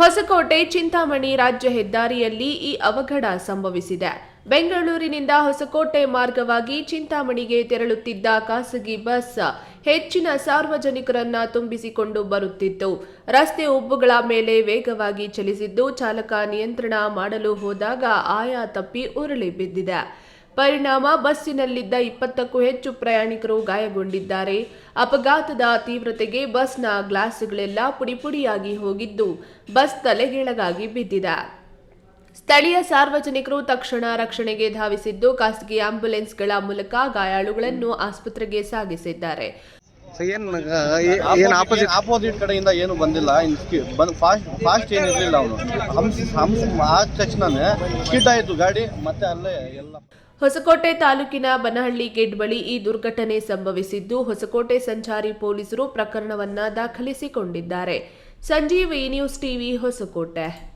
ಹೊಸಕೋಟೆ ಚಿಂತಾಮಣಿ ರಾಜ್ಯ ಹೆದ್ದಾರಿಯಲ್ಲಿ ಈ ಅವಘಡ ಸಂಭವಿಸಿದೆ. ಬೆಂಗಳೂರಿನಿಂದ ಹೊಸಕೋಟೆ ಮಾರ್ಗವಾಗಿ ಚಿಂತಾಮಣಿಗೆ ತೆರಳುತ್ತಿದ್ದ ಖಾಸಗಿ ಬಸ್ ಹೆಚ್ಚಿನ ಸಾರ್ವಜನಿಕರನ್ನ ತುಂಬಿಸಿಕೊಂಡು ಬರುತ್ತಿತ್ತು. ರಸ್ತೆ ಉಬ್ಬುಗಳ ಮೇಲೆ ವೇಗವಾಗಿ ಚಲಿಸಿದ್ದು ಚಾಲಕ ನಿಯಂತ್ರಣ ಮಾಡಲು ಹೋದಾಗ ಆಯಾ ತಪ್ಪಿ ಉರುಳಿ ಬಿದ್ದಿದೆ. ಪರಿಣಾಮ ಬಸ್ಸಿನಲ್ಲಿದ್ದ ಇಪ್ಪತ್ತಕ್ಕೂ ಹೆಚ್ಚು ಪ್ರಯಾಣಿಕರು ಗಾಯಗೊಂಡಿದ್ದಾರೆ. ಅಪಘಾತದ ತೀವ್ರತೆಗೆ ಬಸ್ನ ಗ್ಲಾಸ್ಗಳೆಲ್ಲ ಪುಡಿಪುಡಿಯಾಗಿ ಹೋಗಿದ್ದು ಬಸ್ ತಲೆಗೀಳಗಾಗಿ ಬಿದ್ದಿದೆ. ಸ್ಥಳೀಯ ಸಾರ್ವಜನಿಕರು ತಕ್ಷಣ ರಕ್ಷಣೆಗೆ ಧಾವಿಸಿದ್ದು ಖಾಸಗಿ ಆಂಬ್ಯುಲೆನ್ಸ್ಗಳ ಮೂಲಕ ಗಾಯಾಳುಗಳನ್ನು ಆಸ್ಪತ್ರೆಗೆ ಸಾಗಿಸಿದ್ದಾರೆ. ಸೊ ಏನು ಏನು ಆಪೋಸಿಟ್ ಆಪೋಸಿಟ್ ಕಡೆಯಿಂದ ಏನು ಬಂದಿಲ್ಲ. ಫಾಸ್ಟ್ ಫಾಸ್ಟ್ ಏನು ಇರಲಿಲ್ಲ ಅವನು. ಹಂಸ ಹಂಸ್ ಆದ ಸ್ಕಿಡ್ ಆಯಿತು ಗಾಡಿ ಮತ್ತೆ ಅಲ್ಲೇ ಎಲ್ಲ ಹೊಸಕೋಟೆ ತಾಲೂಕಿನ ಬನಹಳ್ಳಿ ಗೇಟ್ ಬಳಿ ಈ ದುರ್ಘಟನೆ ಸಂಭವಿಸಿದ್ದು, ಹೊಸಕೋಟೆ ಸಂಚಾರಿ ಪೊಲೀಸರು ಪ್ರಕರಣವನ್ನ ದಾಖಲಿಸಿಕೊಂಡಿದ್ದಾರೆ. ಸಂಜೀವ್ ಈ ನ್ಯೂಸ್ ಟಿವಿ ಹೊಸಕೋಟೆ.